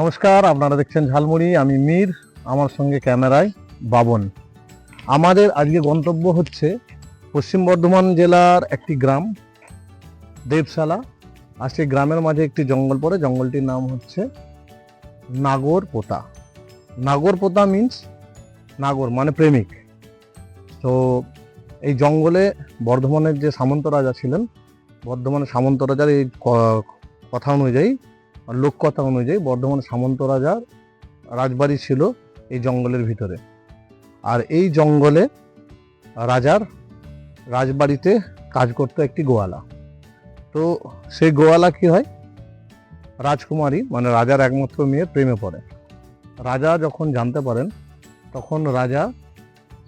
নমস্কার, আপনারা দেখছেন ঝালমুড়ি, আমি মীর, আমার সঙ্গে ক্যামেরায় বাবন। আমাদের আজকে গন্তব্য হচ্ছে পশ্চিম বর্ধমান জেলার একটি গ্রাম, দেবশালা। আর সেই গ্রামের মাঝে একটি জঙ্গল পড়ে, জঙ্গলটির নাম হচ্ছে নাগর পোতা। নাগর পোতা মিন্স নাগর মানে প্রেমিক। তো এই জঙ্গলে বর্ধমানের যে সামন্ত রাজা ছিলেন, বর্ধমানের সামন্ত রাজার এই কথা অনুযায়ী লোককথা অনুযায়ী বর্ধমান সামন্ত রাজার রাজবাড়ি ছিল এই জঙ্গলের ভিতরে। আর এই জঙ্গলে রাজার রাজবাড়িতে কাজ করতো একটি গোয়ালা। তো সেই গোয়ালা কি হয়? রাজকুমারী মানে রাজার একমাত্র মেয়ে, প্রেমে পড়ে। রাজা যখন জানতে পারেন, তখন রাজা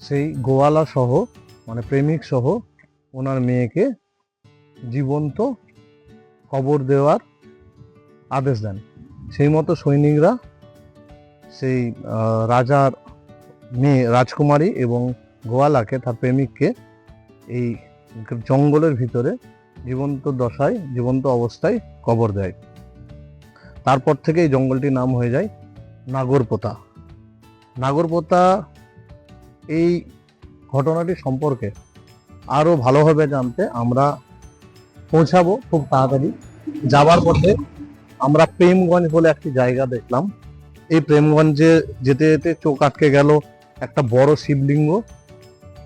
সেই গোয়ালা সহ মানে প্রেমিক সহ, ওনার মেয়েকে জীবন্ত কবর দেওয়ার আদেশ দেন। সেই মতো সৈনিকরা সেই রাজার মেয়ে রাজকুমারী এবং গোয়ালাকে, তার প্রেমিককে এই জঙ্গলের ভিতরে জীবন্ত দশায়, জীবন্ত অবস্থায় কবর দেয়। তারপর থেকে এই জঙ্গলটির নাম হয়ে যায় নাগরপোতা। নাগরপোতা এই ঘটনাটি সম্পর্কে আরও ভালোভাবে জানতে আমরা পৌঁছাবো খুব তাড়াতাড়ি। যাবার পথে আমরা প্রেমগঞ্জ বলে একটি জায়গা দেখলাম। এই প্রেমগঞ্জে যেতে যেতে চোখ আটকে গেল একটা বড় শিবলিঙ্গ,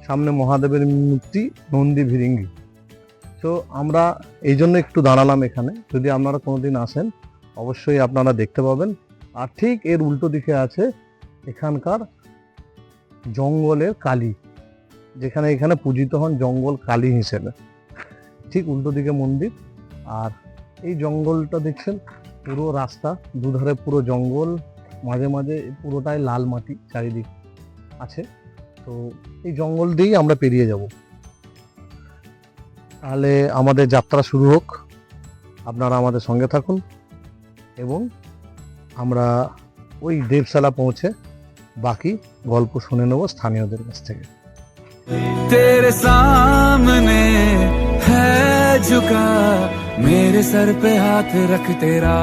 সামনে মহাদেবের মূর্তি, নন্দী ভিরিঙ্গি। তো আমরা এই জন্য একটু দাঁড়ালাম এখানে। যদি আপনারা কোনোদিন আসেন, অবশ্যই আপনারা দেখতে পাবেন। আর ঠিক এর উল্টো দিকে আছে এখানকার জঙ্গলের কালী, যেখানে এখানে পূজিত হন জঙ্গল কালী হিসেবে। ঠিক উল্টো দিকে মন্দির। আর এই জঙ্গলটা দেখছেন পুরো রাস্তা, দুধারে পুরো জঙ্গল, মাঝে মাঝে পুরোটাই লাল মাটি চারিদিক আছে। তো এই জঙ্গল দিয়েই আমরা পেরিয়ে যাব। তাহলে আমাদের যাত্রা শুরু হোক। আপনারা আমাদের সঙ্গে থাকুন এবং আমরা ওই দেবশালা পৌঁছে বাকি গল্প শুনে নেব স্থানীয়দের কাছ থেকে। সামনে হ্যাঁ मेरे सर पे हाथ रख तेरा।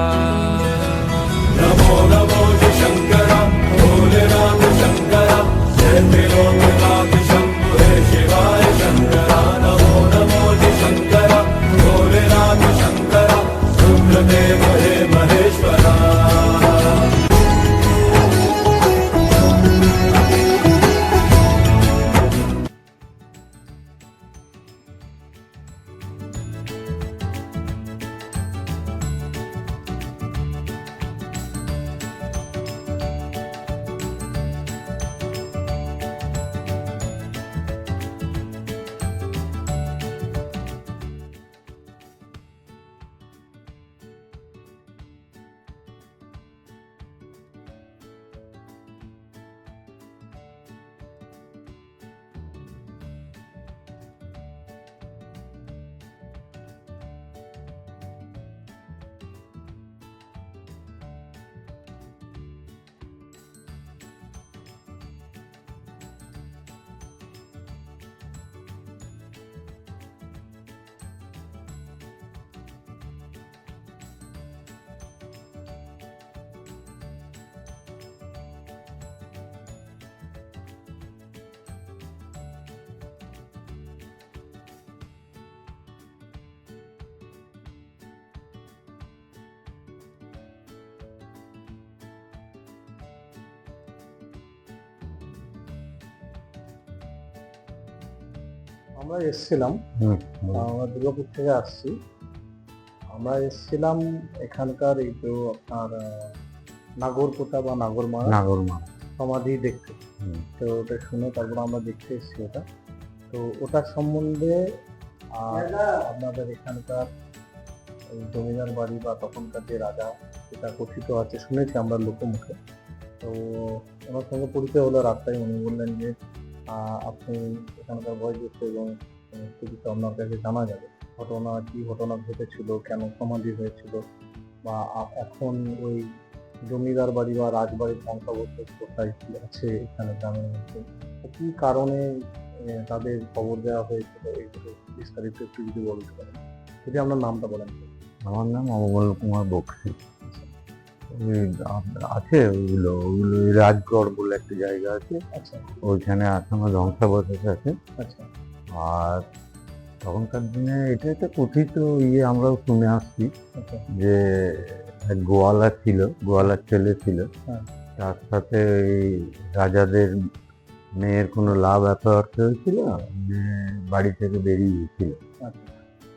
नमो नमो शंकरा, भोलेनाथ शंकरा नमो नमो शंकरा शंकरा আমরা এসছিলাম। আমরা দুর্গাপুর থেকে আসছি। আমরা এসছিলাম এখানকার এই তো আপনার নাগরপোতা বা নাগরমারা নাগরমা সমাধি দেখতে। তো ওটা শুনে তারপর আমরা দেখতে এসেছি ওটা। তো ওটার সম্বন্ধে আপনাদের এখানকার জমিদার বাড়ি বা তখনকার যে রাজা সেটা কথিত আছে শুনেছি আমরা লোকমুখে। তো ওনার সঙ্গে পরিচয় হলো রাস্তায় উনি বললেন যে আপনি এখানকার বয়োজ্যেষ্ঠ এবং কিছু আপনার কাছে জানা যাবে। ঘটনা কি ঘটনা ঘটেছিল? কেন সমাধি হয়েছিল? বা এখন ওই জমিদার বাড়ি বা রাজবাড়ির ধ্বংসাবশেষ কোথায়? কি আছে এখানে গ্রামের মধ্যে কি কারণে তাদের খবর দেওয়া হয়েছিল? এগুলো বিস্তারিত একটু যদি বলতে পারেন। যদি আপনার নামটা বলেন। আমার নাম অমল কুমার বক্সি। আছে ওইগুলো ওইগুলো ওই রাজগড় বলে একটা জায়গা আছে। আচ্ছা। ওইখানে এখনও ধ্বংসাবশেষ আছে। আচ্ছা। আর তখনকার দিনে এটা একটা কথিত ইয়ে আমরাও শুনে আসছি আচ্ছা। যে এক গোয়ালা ছিল গোয়ালার ছেলে ছিল। হ্যাঁ। তার সাথে ওই রাজাদের মেয়ের কোনো লাভ অ্যাফেয়ার হয়েছিল? মেয়ে বাড়ি থেকে বেরিয়ে গেছিল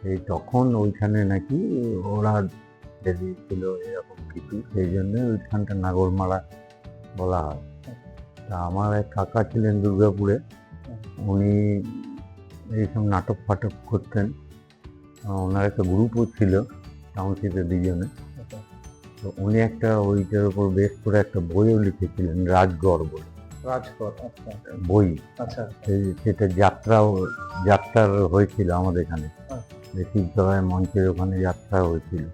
এই তখন ওইখানে নাকি ওরা বেরিয়েছিল এরকম কিছু সেই জন্য ওইখানটা নাগরমারা বলা হয়। তা আমার এক কাকা ছিলেন দুর্গাপুরে উনি এইসব নাটক ফাটক করতেন। ওনার একটা গ্রুপও ছিল টাউনশিপের দুজনে তো উনি একটা ওইটার উপর বেশ করে একটা বইও লিখেছিলেন রাজগড় বলে। রাজকর আচ্ছা। বই। আচ্ছা। সেটা যাত্রাও যাত্রার হয়েছিল আমাদের এখানে। আচ্ছা। শিবতলায় মঞ্চের ওখানে যাত্রা হয়েছিল।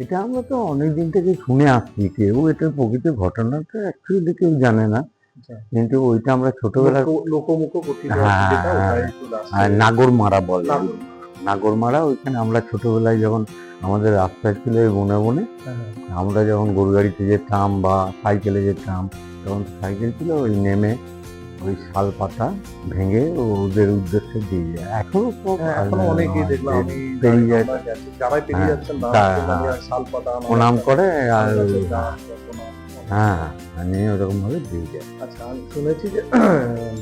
এটা আমরা তো অনেক দিন থেকে শুনে আসছি কেউ এটার প্রকৃত ঘটনাটা অ্যাকচুয়ালি কেউ জানে না আচ্ছা কিন্তু ওইটা আমরা ছোটবেলায় লোক- লোকমুখ হ্যাঁ, হ্যাঁ। আর নাগরমারা বলে নাগর। নাগরমারা ওইখানে আমরা ছোটবেলায় যখন আমাদের রাস্তায় ছিল এই বনে বনে হ্যাঁ, হ্যাঁ। আমরা যখন গরু গাড়িতে যেতাম বা সাইকেলে যেতাম তখন সাইকেল ছিল ওই নেমে ওই শাল পাতা ভেঙে ওদের উদ্দেশ্যে দিয়ে যায়। এখনও হ্যাঁ, এখনও অনেকেই দেখলাম আমি পেরিয়ে যায়। যারাই পেরিয়ে হ্যাঁ, যাচ্ছেন না তা- শালপাতা প্রণাম করে আর শাল। হ্যাঁ আর নিয়ে ওরকম ভাবে দিয়ে যায়। আচ্ছা আমি শুনেছি যে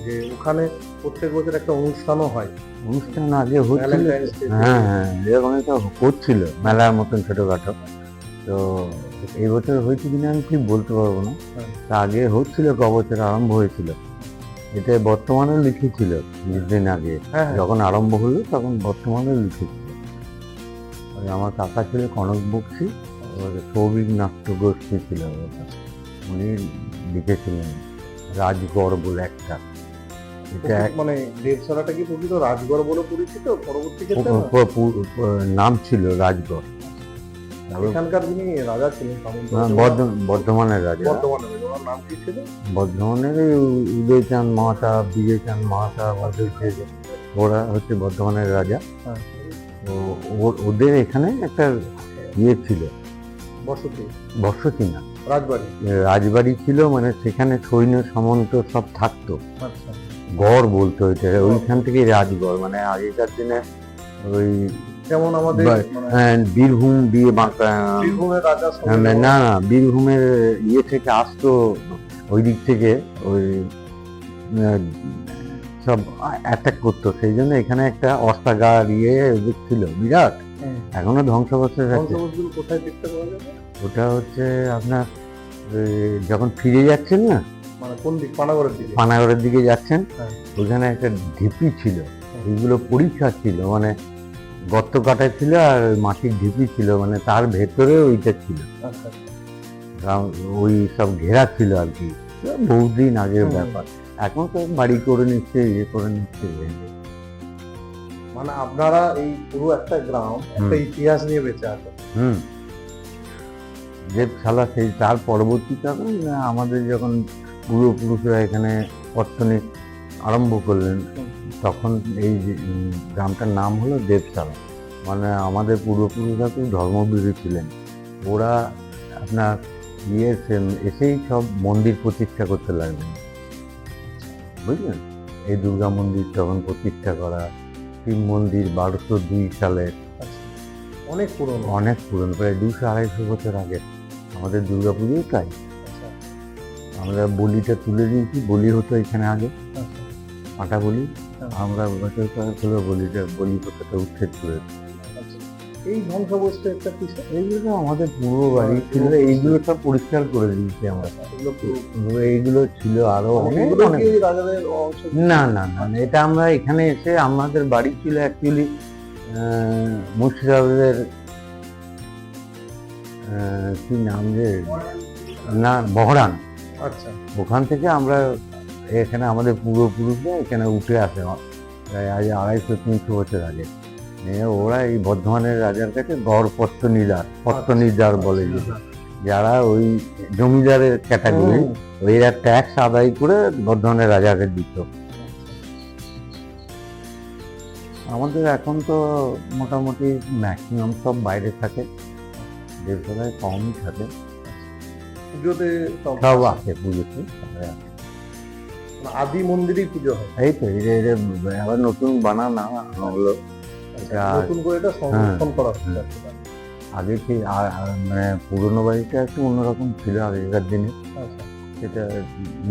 যে ওখানে প্রত্যেক বছর একটা অনুষ্ঠানও হয়। অনুষ্ঠান আগে হচ্ছিল হ্যাঁ হ্যাঁ এরকম একটা করছিল মেলার মতন ছোটখাটো। তো এই বছর হয়েছে কিনা আমি ঠিক বলতে পারব না। হ্যাঁ। তা আগে হচ্ছিল ক বছর আরম্ভ হয়েছিল। এটা বর্তমানে লিখেছিল কিছুদিন আগে হ্যাঁ হ্যাঁ। যখন আরম্ভ হলো তখন বর্তমানে লিখেছিল। আমার কাকা ছিল কনক বক্সি সৌভিক নাট্যগোষ্ঠী ছিল। উনি লিখেছিলেন রাজগড় বলে একটা। এটা মানে কি প্রকৃত রাজগড় বলে পরিচিত? পরবর্তী নাম ছিল রাজগড়। এখানকার যিনি রাজা ছিলেন বর্ধমানের রাজা। বর্তমানে ওনার নাম কি ছিল? বর্ধমানের উদয়চাঁদ বিজয়চাঁদ ওরা হচ্ছে বর্ধমানের রাজা। হ্যাঁ। ওদের এখানে একটা ইয়ে ছিল। বসতি। বসতি না। রাজবাড়ি। রাজবাড়ি ছিল মানে সেখানে সৈন্য সামন্ত সব থাকতো। আচ্ছা। গড় বলতো এটা ওইখান থেকেই রাজগড় মানে আগেকার দিনে ওই যেমন আমাদের মানে বীরভূম দিয়ে বাঁকা না না বীরভূমের ইয়ে থেকে আসতো ওই দিক থেকে ওই সব অ্যাটাক করতো। সেই জন্য এখানে একটা অস্ত্রাগার ইয়ে ছিল বিরাট। এখনও ধ্বংসাবশেষ আছে। কোথায় দেখতে পাওয়া যাবে? ওটা হচ্ছে আপনার যখন ফিরে যাচ্ছেন না মানে কোন দিক? পানাগড়ের দিকে? পানাগড়ের দিকে যাচ্ছেন হ্যাঁ। ওখানে একটা ঢিপি ছিল। ওইগুলো পরীক্ষা ছিল মানে গর্ত কাটা ছিল আর মাটির ঢিপি ছিল মানে তার ভেতরে ওইটা ছিল। আচ্ছা ওই সব ঘেরা ছিল আর কি। বহুদিন আগের ব্যাপার। এখন তো বাড়ি করে নিচ্ছে ইয়ে করে নিচ্ছে মানে আপনারা এই পুরো একটা গ্রাম একটা ইতিহাস নিয়ে বেঁচে আছে হুম। যে শালা সেই তার পরবর্তীকালে না আমাদের যখন পূর্বপুরুষরা এখানে অর্থনীতি আরম্ভ করলেন তখন এই গ্রামটার নাম হলো দেবশালা। মানে আমাদের পূর্বপুরুষরা খুব ধর্মবিরী ছিলেন। ওরা আপনার ইয়ে এসে- এসেই সব মন্দির প্রতিষ্ঠা করতে লাগলেন। বুঝলেন? এই দুর্গা মন্দির তখন প্রতিষ্ঠা করা শিব মন্দির বারোশো দুই সালে আচ্ছা অনেক পুরনো। অনেক পুরনো প্রায় দুশো আড়াইশো বছর আগে। আমাদের দুর্গা পুজোই তাই। আচ্ছা। আমরা বলিটা তুলে দিয়েছি বলি হতো এখানে আগে। আচ্ছা। পাটা বলি। হ্যাঁ। আমরা বছর বলিটা বলি কথাটা উচ্ছেদ করে দিই। আচ্ছা এই একটা কিসে এইগুলো আমাদের পুরো বাড়ি ছিল এইগুলো সব পরিষ্কার করে দিয়েছি আমরা। এইগুলো ছিল আরও অনেক। না না না এটা আমরা এখানে এসে আমাদের বাড়ি ছিল অ্যাকচুয়ালি মুর্শিদাবাদের কি নাম যে? না বহরান। আচ্ছা। ওখান থেকে আমরা এখানে আমাদের পূর্বপুরুষরা এখানে উঠে আসে। প্রায় আজ আড়াইশো তিনশো বছর আগে। ওরা এই বর্ধমানের রাজার কাছে গড় পত্তনিদার পত্তনিদার বলে যারা ওই জমিদারের ক্যাটাগরি। ওইরা ট্যাক্স আদায় করে বর্ধমানের রাজাকে দিত। আমাদের এখন তো মোটামুটি ম্যাক্সিমাম সব বাইরে থাকে দেবসভায় কমই থাকে। পুজোতে সব আছে পুজোতে। মানে আদি মন্দিরেই পুজো হয়? এই তো আবার নতুন বানানো হলো। নতুন করে এটা সংরক্ষণ করা হচ্ছে আগে কি মানে পুরোনো বাড়িটা একটু অন্যরকম ছিল আগেকার দিনে। আচ্ছা। সেটা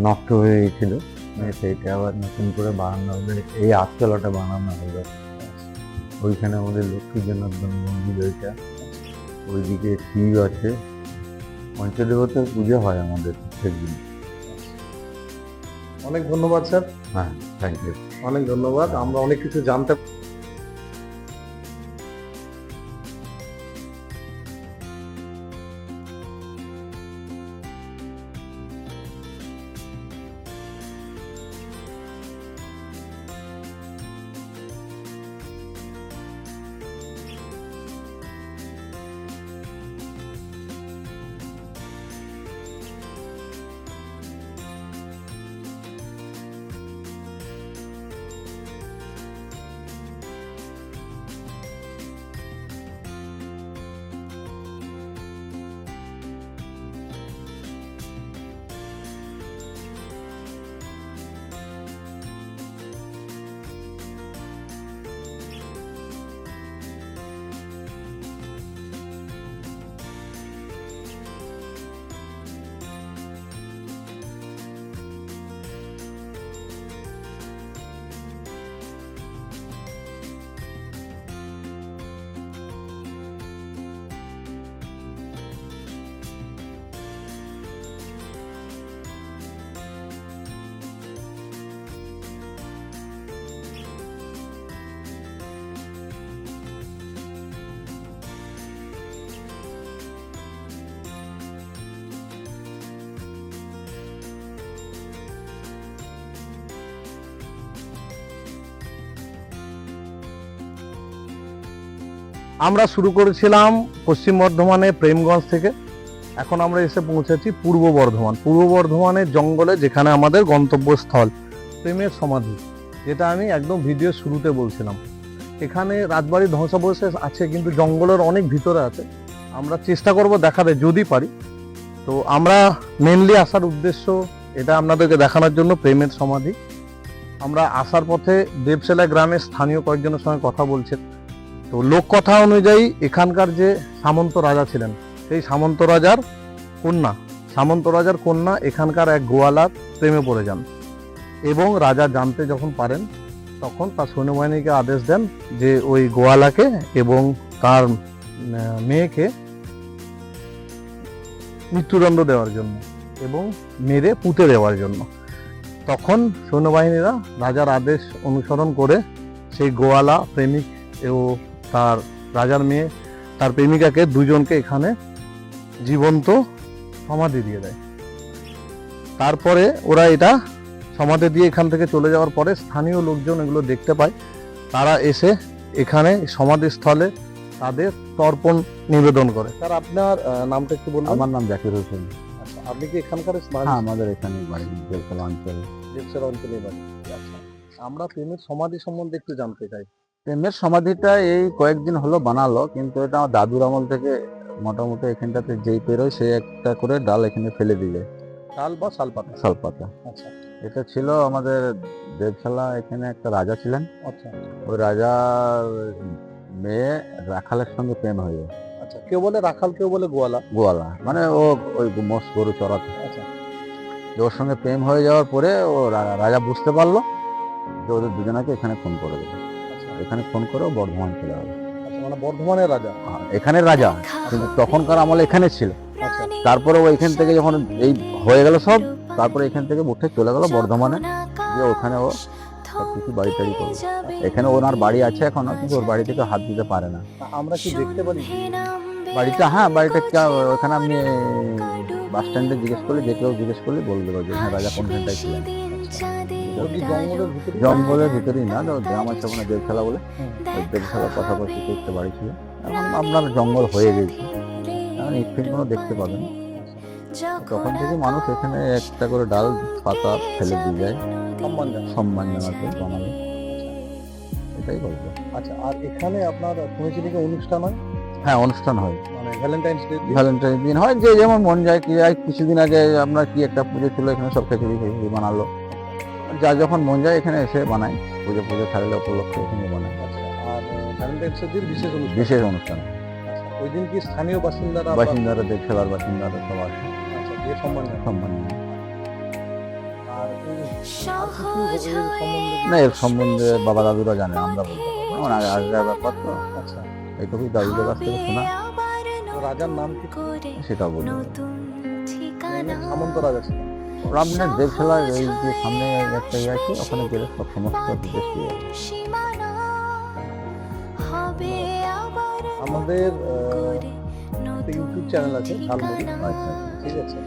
নষ্ট হয়ে গেছিল। মানে সেইটা আবার নতুন করে বানানো হবে। এই আটতলাটা বানানো হবে ওইখানে আমাদের লক্ষ্মী জনার্দন মন্দির ওইটা ওইদিকে শিব আছে। পঞ্চদেবতার পুজো হয় আমাদের প্রত্যেকদিন অনেক ধন্যবাদ স্যার। হ্যাঁ থ্যাংক ইউ। অনেক ধন্যবাদ। আমরা অনেক কিছু জানতে আমরা শুরু করেছিলাম পশ্চিম বর্ধমানে প্রেমগঞ্জ থেকে। এখন আমরা এসে পৌঁছেছি পূর্ব বর্ধমান। পূর্ব বর্ধমানের জঙ্গলে যেখানে আমাদের গন্তব্যস্থল, প্রেমের সমাধি, যেটা আমি একদম ভিডিও শুরুতে বলছিলাম। এখানে রাজবাড়ির ধ্বংসাবশেষ আছে, কিন্তু জঙ্গলের অনেক ভিতরে আছে। আমরা চেষ্টা করব দেখাতে, যদি পারি। তো আমরা মেনলি আসার উদ্দেশ্য এটা আপনাদেরকে দেখানোর জন্য, প্রেমের সমাধি। আমরা আসার পথে দেবসেলা গ্রামের স্থানীয় কয়েকজনের সঙ্গে কথা বলছেন। তো লোককথা অনুযায়ী এখানকার যে সামন্ত রাজা ছিলেন, সেই সামন্ত রাজার কন্যা, সামন্ত রাজার কন্যা এখানকার এক গোয়ালার প্রেমে পড়ে যান এবং রাজা জানতে যখন পারেন, তখন তার সৈন্যবাহিনীকে আদেশ দেন যে ওই গোয়ালাকে এবং তার মেয়েকে মৃত্যুদণ্ড দেওয়ার জন্য এবং মেরে পুঁতে দেওয়ার জন্য। তখন সৈন্যবাহিনীরা রাজার আদেশ অনুসরণ করে সেই গোয়ালা প্রেমিক ও তার রাজার মেয়ে তার প্রেমিকাকে দুজনকে এখানে জীবন্ত সমাধি দিয়ে দেয়। তারপরে ওরা এটা সমাধি দিয়ে এখান থেকে চলে যাওয়ার পরে স্থানীয় লোকজন এগুলো দেখতে পায়। তারা এসে এখানে সমাধিস্থলে তাদের তর্পণ নিবেদন করে। স্যার আপনার নামটা একটু বলুন আমার নাম জাকির হোসেন। আচ্ছা, আপনি কি এখানকার হ্যাঁ আমাদের এখানে বাড়ি অঞ্চলে। দেবসেরা অঞ্চলে বাড়ি। আচ্ছা আমরা প্রেমের সমাধি সম্বন্ধে একটু জানতে চাই। প্রেমের সমাধিটা এই কয়েকদিন হলো বানালো কিন্তু এটা আমার দাদুর আমল থেকে মোটামুটি এখানটাতে যেই পেরোয় সে একটা করে ডাল এখানে ফেলে দিলে। শাল বা শালপাতা শালপাতা আচ্ছা। এটা ছিল আমাদের দেবশালা এখানে একটা রাজা ছিলেন। আচ্ছা। ওই রাজার মেয়ে রাখালের সঙ্গে প্রেম হয়ে আচ্ছা কেউ বলে রাখাল কেউ বলে গোয়ালা? গোয়ালা। মানে ও ওই মোষ গরু চড়াতে। আচ্ছা। ওর সঙ্গে প্রেম হয়ে যাওয়ার পরে ও রাজা বুঝতে পারল যে ওদের দুজনাকে এখানে ফোন করে দেবে। এখানে ফোন করে বর্ধমান চলে যাবে। মানে বর্ধমানের রাজা। আর এখানে রাজা। কিন্তু তখনকার আমলে এখানে ছিল। তারপরে ও এখান থেকে যখন এই হয়ে গেল সব তারপরে এখান থেকে উঠে চলে গেল বর্ধমানে। যে ওখানে ও সব কিছু বাড়ি টাড়ি করবে এখানে ওনার বাড়ি আছে এখন কিন্তু ওর বাড়ি থেকে হাত দিতে পারে না। আমরা কি দেখতে পারি? বাড়িটা হ্যাঁ বাড়িটা ওখানে আপনি বাস স্ট্যান্ডে জিজ্ঞেস করলে যে কেউ জিজ্ঞেস করলে বলে দেবো যে হ্যাঁ রাজা কোনখানটায় ছিলেন? ওটা কি জঙ্গলের জঙ্গলের ভিতরেই না গ্রাম আছে ওখানে দেবশালা বলে দেবশালার পাশাপাশি একটা বাড়ি ছিল এখন আপনার জঙ্গল হয়ে গেছে। এখন দেখতে পাবেন। তখন থেকে মানুষ এখানে একটা করে ডাল পাতা ফেলে দিয়ে যায়। সম্মান জানাতে বাঙালি। এটাই গল্প আচ্ছা আর এখানে আপনার শুনেছি নাকি অনুষ্ঠান হয়? হ্যাঁ অনুষ্ঠান হয়। মানে ভ্যালেন্টাইন্স ডে ভ্যালেন্টাইন দিন হয় যে যেমন মন যায় কি কিছুদিন আগে আপনার কি একটা পুজো ছিল এখানে সব খিচুড়ি খিচুড়ি বানালো। যা যখন মন যায় এখানে এসে বানায় পুজো পুজো থাকলে উপলক্ষে এখানে আচ্ছা আর বিশেষ অনুষ্ঠান। বিশেষ অনুষ্ঠান। আচ্ছা ওই দিন কি স্থানীয় বাসিন্দারা বাসিন্দারা দেখ খেলার বাসিন্দারা সব আসে আচ্ছা সম্মান। সম্মান না এর সম্বন্ধে বাবা দাদুরা জানে আমরা বলতে। আমার আগে আগেকার ব্যাপার তো। আচ্ছা। এইটুকুই দাদুদের কাছ থেকে শোনা। রাজার নাম কি? সেটা বলব মানে সামন্ত রাজা ছিলেন রামদিনের দেবশালা এই যে সামনে একটা ইয়ে আছে ওখানে গেলে সব সমস্ত বিদেশ আমাদের ইউটিউব চ্যানেল আছে ঝালমুড়ি ঠিক আছে?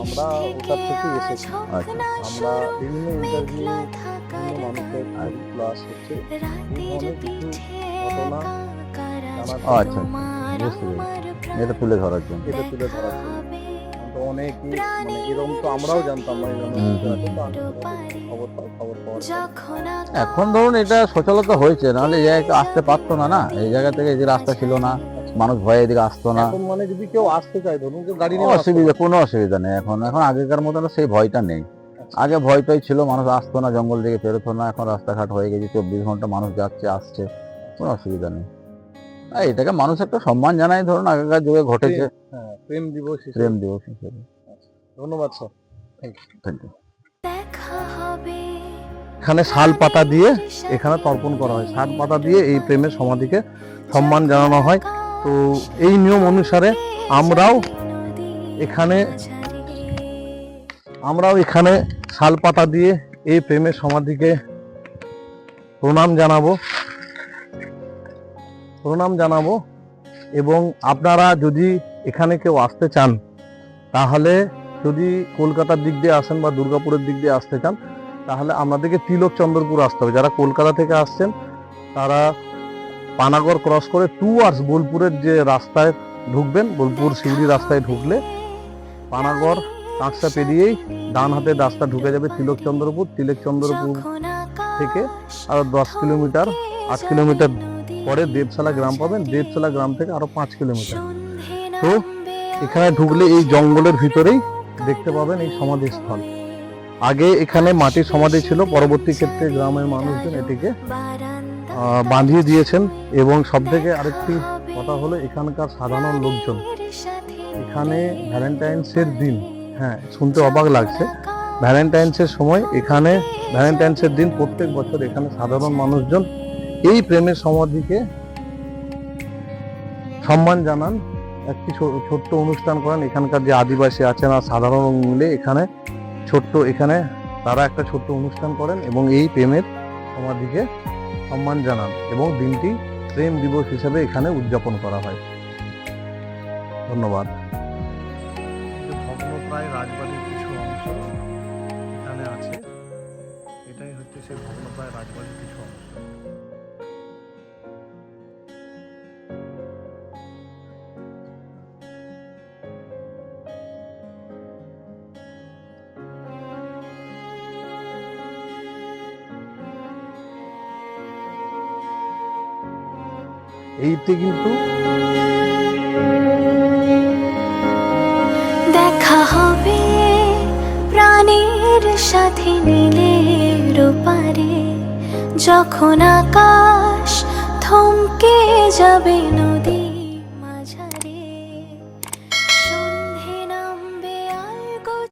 আমরা ওটার থেকে এসেছি। আচ্ছা আমরা বিভিন্ন ইন্টারভিউ মানুষের প্লাস হচ্ছে ঘটনা আচ্ছা বুঝতে পেরেছি এটা তুলে ধরার জন্য এটা তুলে ধরার জন্য। অনেকই মানে এরকম তো আমরাও জানতাম না এখন ধরুন এটা সচলতা হয়েছে নাহলে এই জায়গায় আসতে পারতো না না। এই জায়গা থেকে এই যে রাস্তা ছিল না মানুষ ভয়ে এদিকে আসতো না। এখন মানে যদি কেউ আসতে চায় ধরুন কেউ গাড়ি নিয়ে অসুবিধা কোনো অসুবিধা নেই এখন। এখন আগেকার মতন সেই ভয়টা নেই। আচ্ছা। আগে ভয়টাই ছিল মানুষ আসতো না জঙ্গল দিকে বেরোতো না। এখন রাস্তাঘাট হয়ে গেছে চব্বিশ ঘণ্টা মানুষ যাচ্ছে আসছে। কোনো অসুবিধা নেই। এটাকে মানুষ একটা সম্মান জানাই ধরুন আগেকার যুগে ঘটেছে। হ্যাঁ প্রেম দিবস প্রেম দিবস হিসেবে। ধন্যবাদ স্যার। থ্যাংক ইউ এখানে শাল পাতা দিয়ে এখানে তর্পণ করা হয়। শাল পাতা দিয়ে এই প্রেমের সমাধিকে সম্মান জানানো হয়। তো এই নিয়ম অনুসারে আমরাও এখানে আমরাও এখানে শাল পাতা দিয়ে এই প্রেমের সমাধিকে প্রণাম জানাব। প্রণাম জানাব। এবং আপনারা যদি এখানে কেউ আসতে চান তাহলে যদি কলকাতার দিক দিয়ে আসেন বা দুর্গাপুরের দিক দিয়ে আসতে চান তাহলে আমাদেরকে তিলক চন্দ্রপুর আসতে হবে। যারা কলকাতা থেকে আসছেন তারা পানাগড় ক্রস করে টু আওয়ার্স বোলপুরের যে রাস্তায় ঢুকবেন বোলপুর শিউরি রাস্তায় ঢুকলে পানাগড় কাঁকসা পেরিয়েই ডান হাতের রাস্তা ঢুকে যাবে তিলক চন্দ্রপুর। তিলক চন্দ্রপুর থেকে আরও দশ কিলোমিটার আট কিলোমিটার পরে দেবশালা গ্রাম পাবেন। দেবশালা গ্রাম থেকে আরও পাঁচ কিলোমিটার। তো এখানে ঢুকলে এই জঙ্গলের ভিতরেই দেখতে পাবেন এই সমাধিস্থল। আগে এখানে মাটির সমাধি ছিল, পরবর্তী ক্ষেত্রে গ্রামের মানুষজন এটিকে বাঁধিয়ে দিয়েছেন। এবং সব থেকে আরেকটি কথা হলো এখানকার সাধারণ লোকজন। এখানে ভ্যালেন্টাইন্সের দিন হ্যাঁ শুনতে অবাক লাগছে। ভ্যালেন্টাইন্সের সময় এখানে, ভ্যালেন্টাইন্সের দিন প্রত্যেক বছর এখানে সাধারণ মানুষজন এই প্রেমের সমাধিকে সম্মান জানান একটি ছোট্ট অনুষ্ঠান করেন। এখানকার যে আদিবাসী আছেন আর সাধারণ মিলে এখানে ছোট্ট, এখানে তারা একটা ছোট্ট অনুষ্ঠান করেন এবং এই প্রেমের সমাধিকে সম্মান জানান এবং দিনটি প্রেম দিবস হিসেবে এখানে উদযাপন করা হয়। ধন্যবাদ। রাজবাড়ির এইটি কিন্তু দেখা হবে প্রাণীর সাথে নীলের পারে যখন আকাশ থমকে যাবে না